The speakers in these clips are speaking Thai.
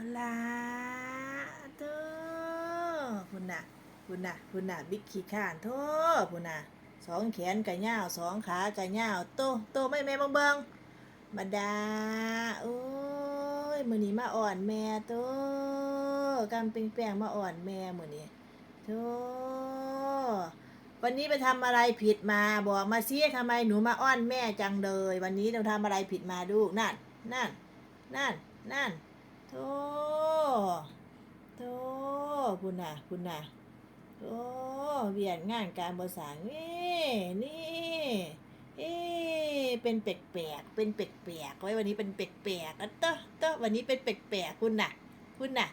เวลาเด้อคุณน่ะคุณน่ะคุณน่ะบิ๊กขี้ข้านโทษคุณน่ะสองแขนกะยาวสองขากะยาวโตโตไม่แม่เบิ่งเบิ่งมาดาโอ้ยมือนี้มาอ่อนแม่โตกำเป็นแป้งมาอ่อนแม่มือนี้โตวันนี้ไปทำอะไรผิดมาบอกมาซิทำไมหนูมาอ้อนแม่จังเลย วันนี้เราทำอะไรผิดมาลูกนั่นนั่นนั่นนั่น โธ่โธ่คุณน่ะคุณน่ะโอ้เวียนงานการบริษัทนี่นี่เอ๊เป็นแปลกๆเป็นแปลกๆไว้วันนี้เป็นแปลกๆอะเต้อเต้อวันนี้เป็นแปลกๆคุณน่ะ คุณน่ะ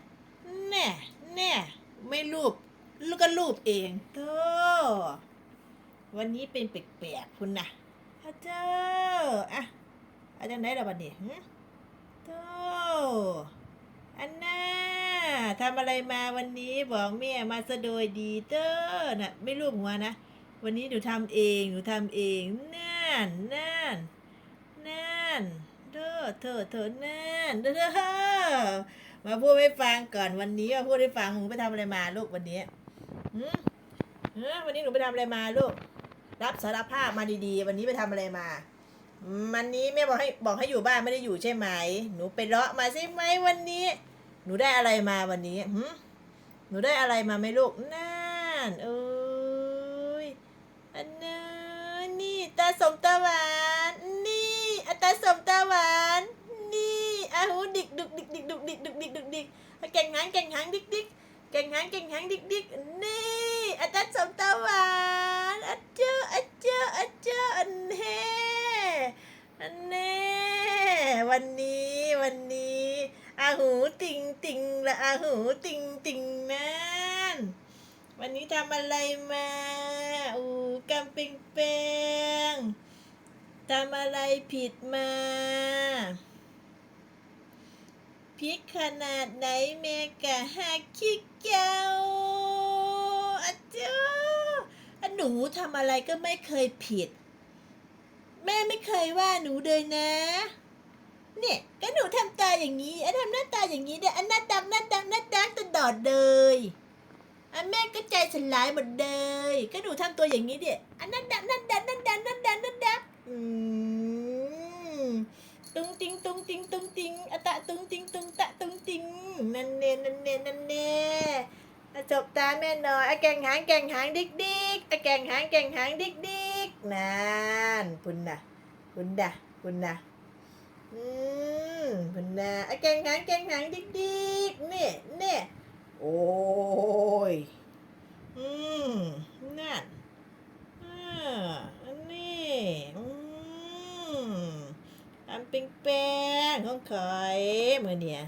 แน่แน่ไม่รูปลูกก็รูปเองโธ่วันนี้เป็นแปลกๆคุณน่ะอาเจ้าอะอาจารย์ไหนล่ะวันนี้หึโธ่อันน่า ทำอะไรมาวันนี้บอกแม่มาสะโดยดีเตอร์น่ะไม่รูปหัวนะ วันนี้หนูทำเองหนูทำเองนั่นนั่นนั่นเด้อเธอเธอนั่นเด้อมาพูดให้ฟังก่อนวันนี้มาพูดให้ฟังหนูไปทำอะไรมาลูกวันนี้หืมวันนี้หนูไปทำอะไรมาลูก รับสารภาพมาดีๆ วันนี้ไปทำอะไรมาวันนี้แม่บอกให้บอกให้อยู่บ้านไม่ได้อยู่ใช่ไหม หนูไปเลาะมาใช่ไหมวันนี้ หนูได้อะไรมาวันนี้หึหนูได้อะไรมาไหมลูกนั่นเอ้ยอันนั้นนี่ตาสมตาหวานนี่อัตาสมตาหวานนี่อาหูดิกดุกดิกดิกดุกดิกดุกดิกดุกดิกเก่งหางเก่งหางดิกดิกเก่งหางเก่งหางดิกดิกนี่อัตาสมตาหวานอัจเจออัจเจออัจเจออันเฮอันแน่วันนี้วันนี้ อาหูติงติงละอาหูติงติงนั่นวันนี้ทำอะไรมาอูกำเป็งเปงทำอะไรผิดมาพริกขนาดไหนเมกะฮักคิกเจ้าอาจ้าอันหนูทำอะไรก็ไม่เคยผิด แม่ไม่เคยว่าหนูเลยนะ เนี่ยก็หนูทำตาอย่างนี้อันทำหน้าตาอย่างนี้เนี่ยอันหน้าดำหน้าดำหน้าดักตลอดเลยอันแม่ก็ใจสลายหมดเลยก็หนูทำตัวอย่างนี้เนี่ยอันหน้าดำหน้าดำหน้าดำหน้าดำหน้าดำอืมตุ้งติงตุ้งติงตุ้งติงอะตะตุ้งติงตุ้งตะตุ้งติงนั่นเน่นั่นเน่นั่นเน่อะจบตาแม่หน่อยอะแกงหางแกงหางดิกดิกอะแกงหางแกงหางดิกดิกนั่นคุณน่ะคุณน่ะคุณน่ะ อืมพันนาอะแกงหางแกงหางดิกดิกเนี่ยเนี่ยโอ้ย อืมนั่นอ่าอันนี้อืมทำเป็นแป้งของข่อยเมื่อเนี่ย